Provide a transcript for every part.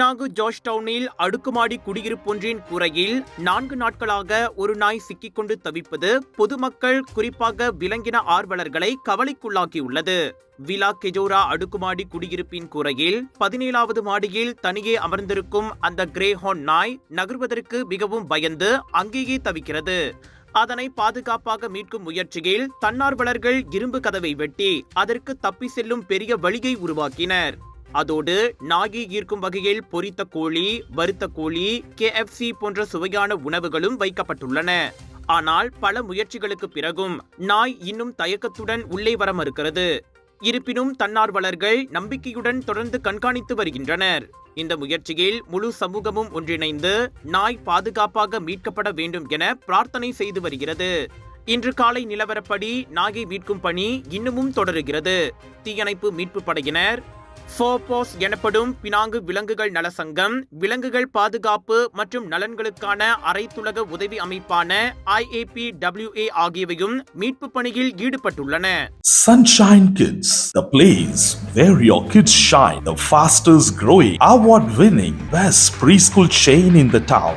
Penang George டவுனில் அடுக்குமாடி குடியிருப்பொன்றின் கூரையில் நான்கு நாட்களாக ஒரு நாய் சிக்கிக்கொண்டு தவிப்பது பொதுமக்கள் குறிப்பாக விலங்கின ஆர்வலர்களை கவலைக்குள்ளாக்கியுள்ளது. விலா கெஜோரா அடுக்குமாடி குடியிருப்பின் கூரையில் பதினேழாவது மாடியில் தனியே அமர்ந்திருக்கும் அந்த கிரேஹான் நாய் நகர்வதற்கு மிகவும் பயந்து அங்கேயே தவிக்கிறது. அதனை பாதுகாப்பாக மீட்கும் முயற்சியில் தன்னார்வலர்கள் இரும்பு கதவை வெட்டி அதற்கு தப்பி செல்லும் பெரிய வழியை உருவாக்கினர். அதோடு நாகி ஈர்க்கும் வகையில் பொரித்த கோழி வறுத்த கோழி கேஎஃப்சி போன்ற சுவையான உணவுகளும் வைக்கப்பட்டுள்ளன. ஆனால் பல முயற்சிகளுக்கு பிறகும் நாய் இன்னும் தயக்கத்துடன் உள்ளே வர மறுக்கிறது. இருப்பினும் தன்னார்வலர்கள் நம்பிக்கையுடன் தொடர்ந்து கண்காணித்து வருகின்றனர். இந்த முயற்சியில் முழு சமூகமும் ஒன்றிணைந்து நாய் பாதுகாப்பாக மீட்கப்பட வேண்டும் என பிரார்த்தனை செய்து வருகிறது. இன்று காலை நிலவரப்படி நாயை மீட்கும் பணி இன்னமும் தொடருகிறது. தீயணைப்பு மீட்பு படையினர் ஃபோபோஸ் எனப்படும் பினாங்கு விலங்குகள் நலசங்கம் விலங்குகள் பாதுகாப்பு மற்றும் நலன்களுக்கான அரைத்துலக உதவி அமைப்பான ஐஏபி டபிள்யூஏ ஆகியவையும் மீட்பு பணியில் ஈடுபட்டுள்ளன Sunshine Kids, the place where your kids shine, the fastest growing, award winning, best preschool chain in the town.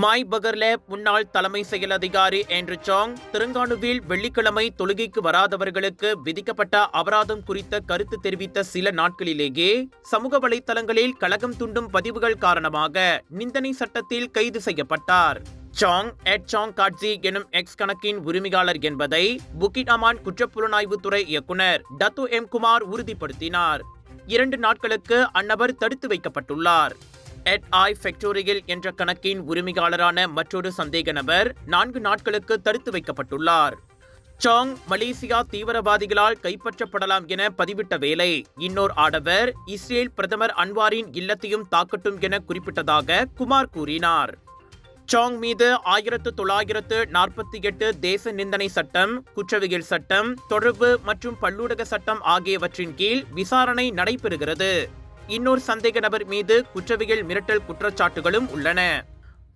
மாய் பகர்லே முன்னாள் தலைமை செயல் அதிகாரி ஆண்ட்ரு சாங் திருங்கானுவில் வெள்ளிக்கிழமை தொழுகைக்கு வராதவர்களுக்கு விதிக்கப்பட்ட அபராதம் குறித்த கருத்து தெரிவித்த சில நாட்களிலேயே சமூக வலைத்தளங்களில் கலகம் துண்டும் பதிவுகள் காரணமாக நிந்தனை சட்டத்தில் கைது செய்யப்பட்டார். சாங் எட் சாங் காட்சி எனும் எக்ஸ் கணக்கின் உரிமையாளர் என்பதை புக்கிட் அமான் குற்றப்புலனாய்வுத்துறை இயக்குனர் டத்து எம் குமார் உறுதிப்படுத்தினார். இரண்டு நாட்களுக்கு அந்நபர் தடுத்து வைக்கப்பட்டுள்ளார். எட் ஐ ஃபெக்டோரியல் என்ற கணக்கின் உரிமையாளரான மற்றொரு சந்தேக நபர் நான்கு நாட்களுக்கு தடுத்து வைக்கப்பட்டுள்ளார். சாங் மலேசியா தீவிரவாதிகளால் கைப்பற்றப்படலாம் என பதிவிட்ட வேளை இன்னொரு ஆடவர் இஸ்ரேல் பிரதமர் அன்வாரின் இல்லத்தையும் தாக்கட்டும் என குறிப்பிட்டதாக குமார் கூறினார். சாங் மீது ஆயிரத்து தொள்ளாயிரத்து நாற்பத்தி எட்டு தேச நிந்தனை சட்டம் குற்றவியல் சட்டம் தொடர்பு மற்றும் பல்லூடக சட்டம் ஆகியவற்றின் கீழ் விசாரணை நடைபெறுகிறது. இன்னொரு சந்தேக நபர் மீது குற்றவியல் மிரட்டல் குற்றச்சாட்டுகளும் உள்ளன.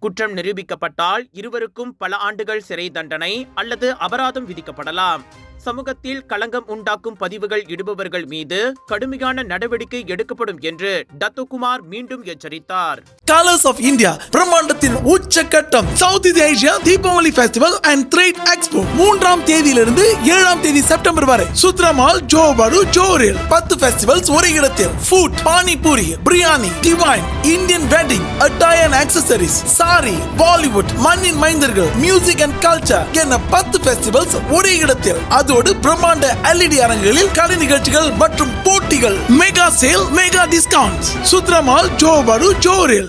குற்றம் நிரூபிக்கப்பட்டால் இருவருக்கும் பல ஆண்டுகள் சிறை தண்டனை அல்லது அபராதம் விதிக்கப்படலாம். சமூகத்தில் களங்கம் உண்டாக்கும் பதிவுகள் இடுபவர்கள் மீது கடுமையான நடவடிக்கை எடுக்கப்படும் என்று தத்துகுமார் மீண்டும் எச்சரித்தார். கலர்ஸ் ஆஃப் இந்தியா பிரம்மாண்டத்தின் உச்சக்கட்டம் south Indiya Asia Deepavali festival and trade expo மூன்றாம் தேதியிலிருந்து ஏழாம் தேதி செப்டம்பர் வரை சுத்ரமால் ஜோபாடு ஜோரில் பத்து ஃபெஸ்டிவல்ஸ் ஒரே இடத்தில். Food panipuri biryani divine Indian wedding attire and accessories sari Bollywood மண்ணின் மைந்தர்கள் மியூசிக் அண்ட் கல்ச்சர் என பத்து ஃபெஸ்டிவல்ஸ் ஒரே இடத்தில். அது அதோடு பிரம்மாண்ட எல்இடி அரங்குகளில் கலை நிகழ்ச்சிகள் மற்றும் போட்டிகள். Mega sale mega discount Sutera Mall Johor Bahru ஜோரில்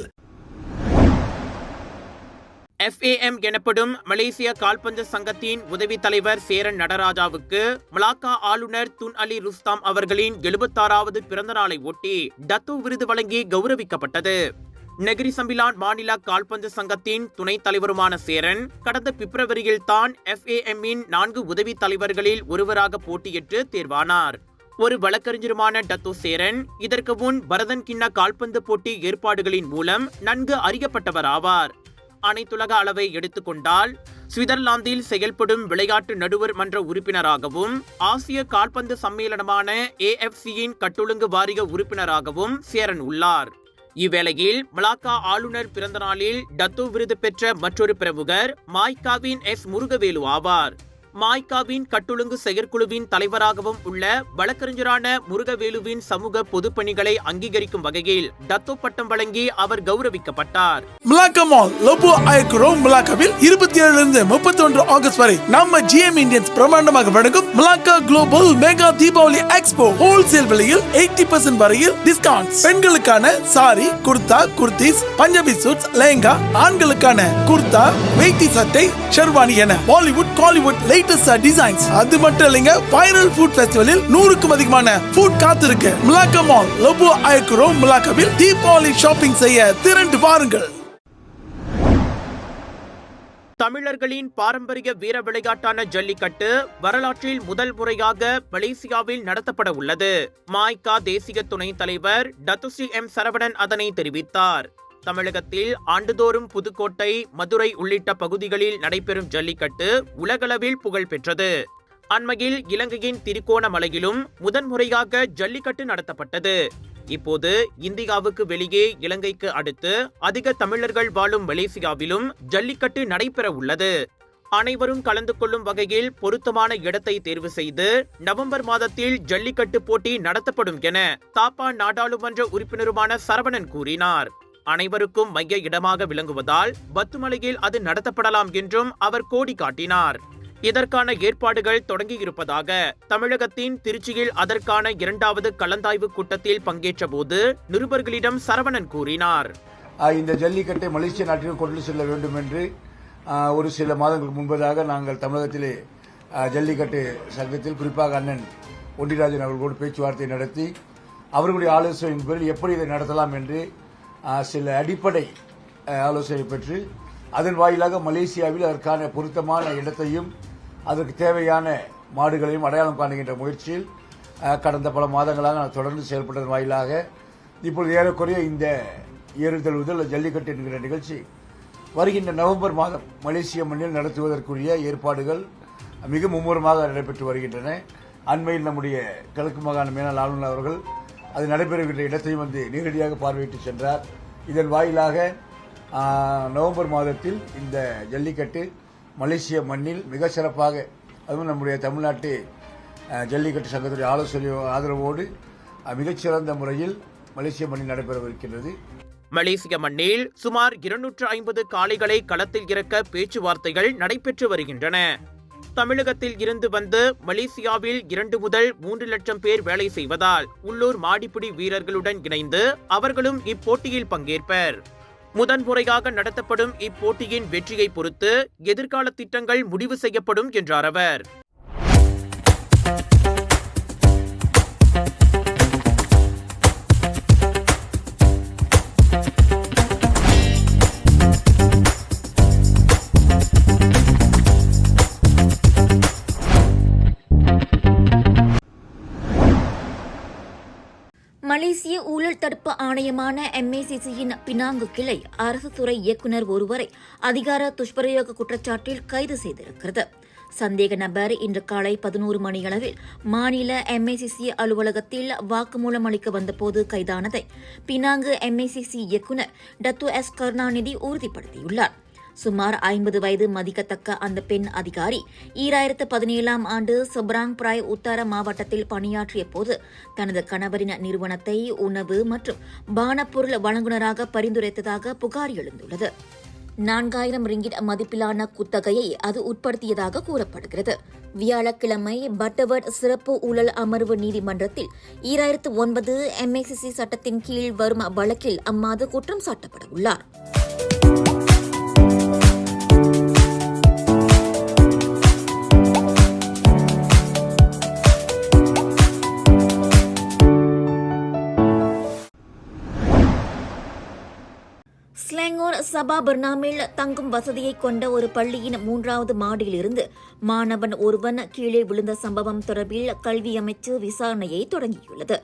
FAM எனப்படும் மலேசிய கால்பந்து சங்கத்தின் உதவி தலைவர் சேரன் நடராஜாவுக்கு மலாக்கா ஆளுநர் துன் அலி ருஸ்தாம் அவர்களின் எழுபத்தாறாவது பிறந்த நாளை ஒட்டி டத்து விருது வழங்கி கௌரவிக்கப்பட்டது. நெகிரி சம்பிலான் மாநில கால்பந்து சங்கத்தின் துணைத் தலைவருமான சேரன் கடந்த பிப்ரவரியில் தான் எஃப்ஏஎம்மின் நான்கு உதவி தலைவர்களில் ஒருவராக போட்டியிட்டு தேர்வானார். ஒரு வழக்கறிஞருமான டத்து சேரன் இதற்கு முன் பரதன் கிண்ண கால்பந்து போட்டி ஏற்பாடுகளின் மூலம் நன்கு அறியப்பட்டவர் ஆவார் அனைத்துலக அளவை எடுத்துக்கொண்டால் சுவிட்சர்லாந்தில் செயல்படும் விளையாட்டு நடுவர் மன்ற உறுப்பினராகவும் ஆசிய கால்பந்து சம்மேளனமான ஏஎஃப்சியின் கட்டொழுங்கு வாரிய உறுப்பினராகவும் சேரன் உள்ளார். இவ்வேளையில் மலாக்கா ஆளுநர் பிறந்த நாளில் டத்து விருது பெற்ற மற்றொரு பிரமுகர் மாய்காவின் எஸ் முருகவேலு ஆவார். மாய்காவின் கட்டுழுங்கு செயற்குழுவின் தலைவராகவும் உள்ள வழக்கறிஞரான முருகவேலுவின் சமூக பொதுப்பணிகளை அங்கீகரிக்கும் வகையில் டத்தோ பட்டம் வழங்கி அவர் கௌரவிக்கப்பட்டார். மிலாக்கா மால் லோபோ ஐக்ரோ மிலாக்காவில் இருபத்தி ஏழுல இருந்து முப்பத்தி ஒன்று ஆகஸ்ட் வரை நம்ம ஜிஎம் இந்தியன்ஸ் பிரமாண்டமாக வழங்கும் Melaka global mega Deepavali expo wholesale விலையில் எயிட்டி பர்சன்ட் வரையில் டிஸ்கவுண்ட் பெண்களுக்கான சாரி குர்தா குர்த்திஸ் பஞ்சாபி சூட்ஸ் லெஹங்கா ஆண்களுக்கான குர்தா வேட்டி சட்டை ஷெர்வானி என Bollywood Kollywood light latest designs அது மட்டும் இல்லைங்க வைரல் ஃபுட் ஃபெஸ்டிவலில் நூறுக்கும் அதிகமான ஃபுட் காத்திருக்கு. மிலாக்கா மால் லோபோ ஐக்ரோ மிலாக்காவில் தீபாவளி ஷாப்பிங் செய்ய திரண்டு பாருங்கள் தமிழர்களின் பாரம்பரிய வீர விளையாட்டான ஜல்லிக்கட்டு வரலாற்றில் முதல் முறையாக மலேசியாவில் நடத்தப்பட உள்ளது. மாய்கா தேசிய துணைத் தலைவர் டத்துஸ்ரீ எம் சரவணன் அதனை தெரிவித்தார். தமிழகத்தில் ஆண்டுதோறும் புதுக்கோட்டை மதுரை உள்ளிட்ட பகுதிகளில் நடைபெறும் ஜல்லிக்கட்டு உலகளவில் புகழ் பெற்றது. அண்மையில் இலங்கையின் திருகோணமலையிலும் முதன்முறையாக ஜல்லிக்கட்டு நடத்தப்பட்டது. இப்போது இந்தியாவுக்கு வெளியே இலங்கைக்கு அடுத்து அதிக தமிழர்கள் வாழும் மலேசியாவிலும் ஜல்லிக்கட்டு நடைபெற உள்ளது. அனைவரும் கலந்து கொள்ளும் வகையில் பொருத்தமான இடத்தை தேர்வு செய்து நவம்பர் மாதத்தில் ஜல்லிக்கட்டு போட்டி நடத்தப்படும் என தாப்பா நாடாளுமன்ற உறுப்பினருமான சரவணன் கூறினார். அனைவருக்கும் மைய இடமாக விளங்குவதால் பத்துமலையில் அது நடத்தப்படலாம் என்றும் அவர் கோடி காட்டினார். இதற்கான ஏற்பாடுகள் தொடங்கியிருப்பதாக தமிழகத்தின் திருச்சியில் அதற்கான இரண்டாவது கலந்தாய்வு கூட்டத்தில் பங்கேற்ற போது நிருபர்களிடம் சரவணன் கூறினார். இந்த ஜல்லிக்கட்டை மலேசிய நாட்டிற்கு கொண்டு செல்ல வேண்டும் என்று ஒரு சில மாதங்களுக்கு முன்பதாக நாங்கள் தமிழகத்திலே ஜல்லிக்கட்டு சங்கத்தில் குறிப்பாக அண்ணன் ஒண்டிராஜன் அவர்களோடு பேச்சுவார்த்தை நடத்தி அவர்களுடைய ஆலோசனையின் பேரில் எப்படி இதை நடத்தலாம் என்று சில அடிப்படை ஆலோசனை பெற்று அதன் வாயிலாக மலேசியாவில் அதற்கான பொருத்தமான இடத்தையும் அதற்கு தேவையான மாடுகளையும் அடையாளம் காணுகின்ற முயற்சியில் கடந்த பல மாதங்களாக நான் தொடர்ந்து செயல்பட்டதன் வாயிலாக இப்பொழுது ஏறக்குறைய இந்த ஏறு தழுவுதல் ஜல்லிக்கட்டு என்கிற நிகழ்ச்சி வருகின்ற நவம்பர் மாதம் மலேசிய மண்ணில் நடத்துவதற்குரிய ஏற்பாடுகள் மிக மும்முரமாக நடைபெற்று வருகின்றன. அண்மையில் நம்முடைய கிழக்கு மாகாண மேலாள் ஆளுநர் அவர்கள் அது நடைபெறுகின்ற இடத்தையும் வந்து நேரடியாக பார்வையிட்டு சென்றார். இதன் வாயிலாக நவம்பர் மாதத்தில் இந்த ஜல்லிக்கட்டு மலேசிய மண்ணில் மிக சிறப்பாக அதுவும் நம்முடைய தமிழ்நாட்டு ஜல்லிக்கட்டு சங்கத்துடைய ஆலோசனை ஆதரவோடு மிகச்சிறந்த முறையில் மலேசிய மண்ணில் நடைபெறவிருக்கின்றது. மலேசிய மண்ணில் சுமார் இருநூற்று ஐம்பது காளைகளை களத்தில் இறக்க பேச்சுவார்த்தைகள் நடைபெற்று வருகின்றன. தமிழகத்தில் இருந்து வந்து மலேசியாவில் இரண்டு முதல் மூன்று லட்சம் பேர் வேலை செய்வதால் உள்ளூர் மாடிப்பிடி வீரர்களுடன் இணைந்து அவர்களும் இப்போட்டியில் பங்கேற்பர். முதன்முறையாக நடத்தப்படும் இப்போட்டியின் வெற்றியை பொறுத்து எதிர்கால திட்டங்கள் முடிவு செய்யப்படும் என்றார் அவர். தேசிய ஊழல் தடுப்பு ஆணையமான எம்ஏசிசியின் பினாங்கு கிளை அரசு துறை இயக்குநர் ஒருவரை அதிகார துஷ்பிரயோக குற்றச்சாட்டில் கைது செய்திருக்கிறது. சந்தேக நபர் இன்று காலை பதினோரு மணியளவில் மாநில எம்ஏசிசி அலுவலகத்தில் வாக்குமூலம் அளிக்க வந்தபோது கைதானதை பினாங்கு எம்ஏசிசி இயக்குநர் டத்து எஸ் கருணாநிதி உறுதிப்படுத்தியுள்ளார். சுமார் ஐம்பது வயது மதிக்கத்தக்க அந்த பெண் அதிகாரி ஈராயிரத்து பதினேழாம் ஆண்டு சொப்ராங் பிராய் உத்தர மாவட்டத்தில் பணியாற்றிய போது தனது கணவரின் நிறுவனத்தை உணவு மற்றும் பானப்பொருள் வழங்குநராக பரிந்துரைத்ததாக புகார் எழுந்துள்ளது. நான்காயிரம் ரிங்கிட் மதிப்பிலான குத்தகையை அது உட்படுத்தியதாக கூறப்படுகிறது. வியாழக்கிழமை பட்டவர்ட் சிறப்பு ஊழல் அமர்வு நீதிமன்றத்தில் ஈராயிரத்து ஒன்பது எம்ஏசிசி சட்டத்தின் கீழ் வரும் வழக்கில் அம்மாது குற்றம் சாட்டப்பட உள்ளார் சபா பர்னாமில் தங்கும் வசதியை கொண்ட ஒரு பள்ளியின் மூன்றாவது மாடியிலிருந்து மாணவன் ஒருவன் கீழே விழுந்த சம்பவம் தொடர்பில் கல்வி அமைச்சு விசாரணையை தொடங்கியுள்ளது.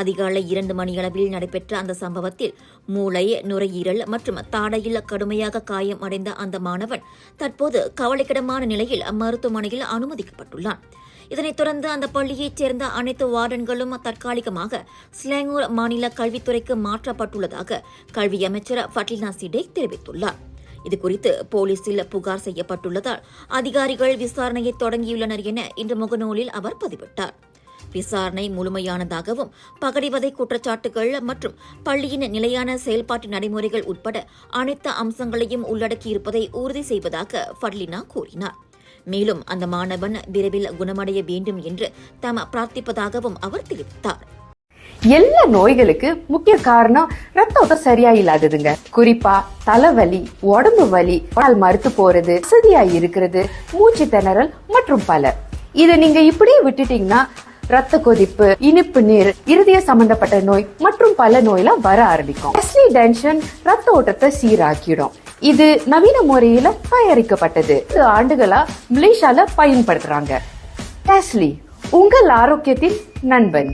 அதிகாலை இரண்டு மணியளவில் நடைபெற்ற அந்த சம்பவத்தில் மூளை நுரையீரல் மற்றும் தாடையில் கடுமையாக காயம் அடைந்த அந்த மாணவன் தற்போது கவலைக்கிடமான நிலையில் மருத்துவமனையில் அனுமதிக்கப்பட்டுள்ளான். இதனைத் தொடர்ந்து அந்த பள்ளியைச் சேர்ந்த அனைத்து வார்டன்களும் தற்காலிகமாக ஸ்லாங்கூர் மாநில கல்வித்துறைக்கு மாற்றப்பட்டுள்ளதாக கல்வி அமைச்சர் ஃபட்லினா சிடே தெரிவித்துள்ளார். இதுகுறித்து போலீசில் புகார் செய்யப்பட்டுள்ளதால் அதிகாரிகள் விசாரணையை தொடங்கியுள்ளனர் என இன்று முகநூலில் அவர் பதிவிட்டார். விசாரணை முழுமையானதாகவும் பகடிவதை குற்றச்சாட்டுகள் மற்றும் பள்ளியின் நிலையான செயல்பாட்டு நடைமுறைகள் உட்பட அனைத்து அம்சங்களையும் உள்ளடக்கியிருப்பதை உறுதி செய்வதாக ஃபட்லினா கூறினார். மேலும் அந்த மாணவன் விரைவில் குணமடைய வேண்டும் என்று தாம் பிரார்த்திப்பதாகவும் அவர் தெரிவித்தார். எல்லா நோய்களுக்கு முக்கிய காரணம் ரத்த ஓட்டம் சரியா இல்லாததுங்க குறிப்பா தலைவலி உடம்பு வலி பால் மறுத்து போறது வசதியா இருக்கிறது மூச்சு திணறல் மற்றும் பல. இதை நீங்க இப்படியே விட்டுட்டீங்கன்னா ரத்த கொதிப்பு இனிப்பு நீர் இருதய சம்பந்தப்பட்ட நோய் மற்றும் பல நோயெல்லாம் வர ஆரம்பிக்கும். டென்ஷன் ரத்த ஓட்டத்தை சீராக்கிடும். இது நவீன முறையில தயாரிக்கப்பட்டது. இது ஆண்டுகளா மலேசியால பயன்படுத்துறாங்க. டேஸ்லி உங்கள் ஆரோக்கியத்தின் நண்பன்.